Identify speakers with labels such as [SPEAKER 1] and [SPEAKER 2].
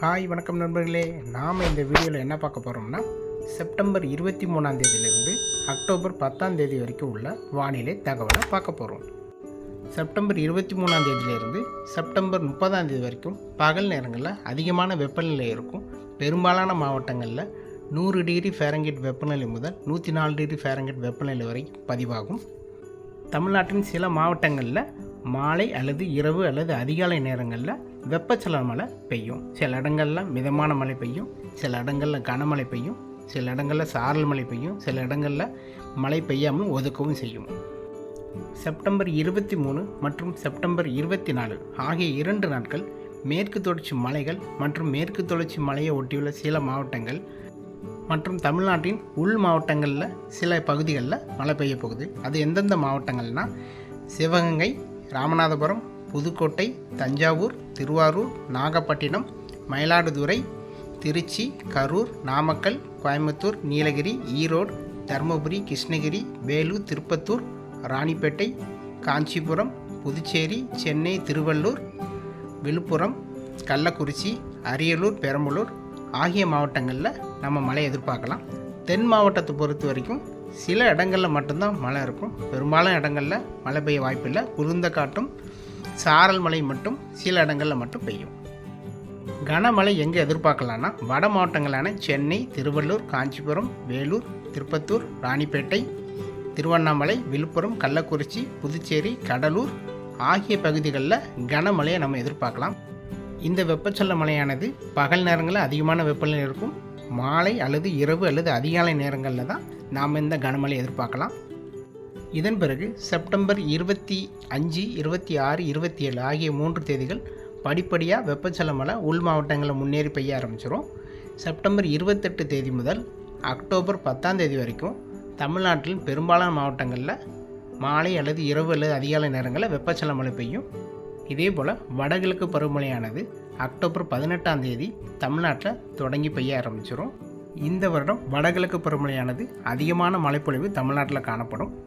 [SPEAKER 1] Hi வணக்கம் நண்பர்களே. நாம் இந்த வீடியோவில் என்ன பார்க்க போகிறோம்னா செப்டம்பர் இருபத்தி மூணாம் தேதியிலிருந்து அக்டோபர் பத்தாம் தேதி வரைக்கும் உள்ள வானிலை தகவலை பார்க்க போகிறோம் செப்டம்பர் இருபத்தி மூணாம் தேதியிலிருந்து செப்டம்பர் முப்பதாம் தேதி வரைக்கும் பகல் நேரங்களில் அதிகமான வெப்பநிலை இருக்கும். பெரும்பாலான மாவட்டங்களில் நூறு டிகிரி ஃபேரங்கிட் வெப்பநிலை முதல் நூற்றி நாலு டிகிரி ஃபேரங்கிட் வெப்பநிலை வரை பதிவாகும். தமிழ்நாட்டின் சில மாவட்டங்களில் மாலை அல்லது இரவு அல்லது அதிகாலை நேரங்களில் வெப்பச்சலன மழை பெய்யும். சில இடங்களில் மிதமான மழை பெய்யும். சில இடங்களில் கனமழை பெய்யும். சில இடங்களில் சாரல் மழை பெய்யும். சில இடங்களில் மழை பெய்யாமல் ஒதுக்கவும் செய்யும். செப்டம்பர் இருபத்தி மூணு மற்றும் செப்டம்பர் இருபத்தி நாலு ஆகிய இரண்டு நாட்கள் மேற்கு தொடர்ச்சி மலைகள் மற்றும் மேற்கு தொடர்ச்சி மலையை ஒட்டியுள்ள சில மாவட்டங்கள் மற்றும் தமிழ்நாட்டின் உள் மாவட்டங்களில் சில பகுதிகளில் மழை பெய்ய போகுது. அது எந்தெந்த மாவட்டங்கள்னால் சிவகங்கை ராமநாதபுரம் புதுக்கோட்டை தஞ்சாவூர் திருவாரூர் நாகப்பட்டினம் மயிலாடுதுறை திருச்சி கரூர் நாமக்கல் கோயம்புத்தூர் நீலகிரி ஈரோடு தருமபுரி கிருஷ்ணகிரி வேலூர் திருப்பத்தூர் ராணிப்பேட்டை காஞ்சிபுரம் புதுச்சேரி சென்னை திருவள்ளூர் விழுப்புரம் கள்ளக்குறிச்சி அரியலூர் பெரம்பலூர் ஆகிய மாவட்டங்களில் நம்ம மழை எதிர்பார்க்கலாம். தென் மாவட்டத்தை பொறுத்த வரைக்கும் சில இடங்களில் மட்டும்தான் மழை இருக்கும். பெரும்பாலும் இடங்களில் மழை பெய்ய வாய்ப்பில்லை. குளிர்ந்த காட்டும் சாரல் மழை மட்டும் சில இடங்களில் மட்டும் பெய்யும். கனமழை எங்கே எதிர்பார்க்கலான்னா வட மாவட்டங்களான சென்னை திருவள்ளூர் காஞ்சிபுரம் வேலூர் திருப்பத்தூர் ராணிப்பேட்டை திருவண்ணாமலை விழுப்புரம் கள்ளக்குறிச்சி புதுச்சேரி கடலூர் ஆகிய பகுதிகளில் கனமழையை நம்ம எதிர்பார்க்கலாம். இந்த வெப்பச்சலன மழையானது பகல் நேரங்களில் அதிகமான வெப்பநிலை இருக்கும். மாலை அல்லது இரவு அல்லது அதிகாலை நேரங்களில் தான் நாம் இந்த கனமழை எதிர்பார்க்கலாம். இதன் பிறகு செப்டம்பர் இருபத்தி அஞ்சு இருபத்தி ஆறு இருபத்தி ஏழு ஆகிய மூன்று தேதிகள் படிப்படியாக வெப்பச்சலமலை உள் மாவட்டங்களில் முன்னேறி பெய்ய ஆரம்பிச்சிடும் செப்டம்பர் இருபத்தெட்டு தேதி முதல் அக்டோபர் பத்தாம் தேதி வரைக்கும் தமிழ்நாட்டில் பெரும்பாலான மாவட்டங்களில் மாலை அல்லது இரவு அல்லது அதிகாலை நேரங்களில் வெப்பச்சலன மழை பெய்யும். இதே போல் வடகிழக்கு பருவமழையானது அக்டோபர் பதினெட்டாம் தேதி தமிழ்நாட்டில் தொடங்கி பெய்ய ஆரம்பிச்சிடும் இந்த வருடம் வடகிழக்கு பருவமழையானது அதிகமான மழைப்பொழிவு தமிழ்நாட்டில் காணப்படும்.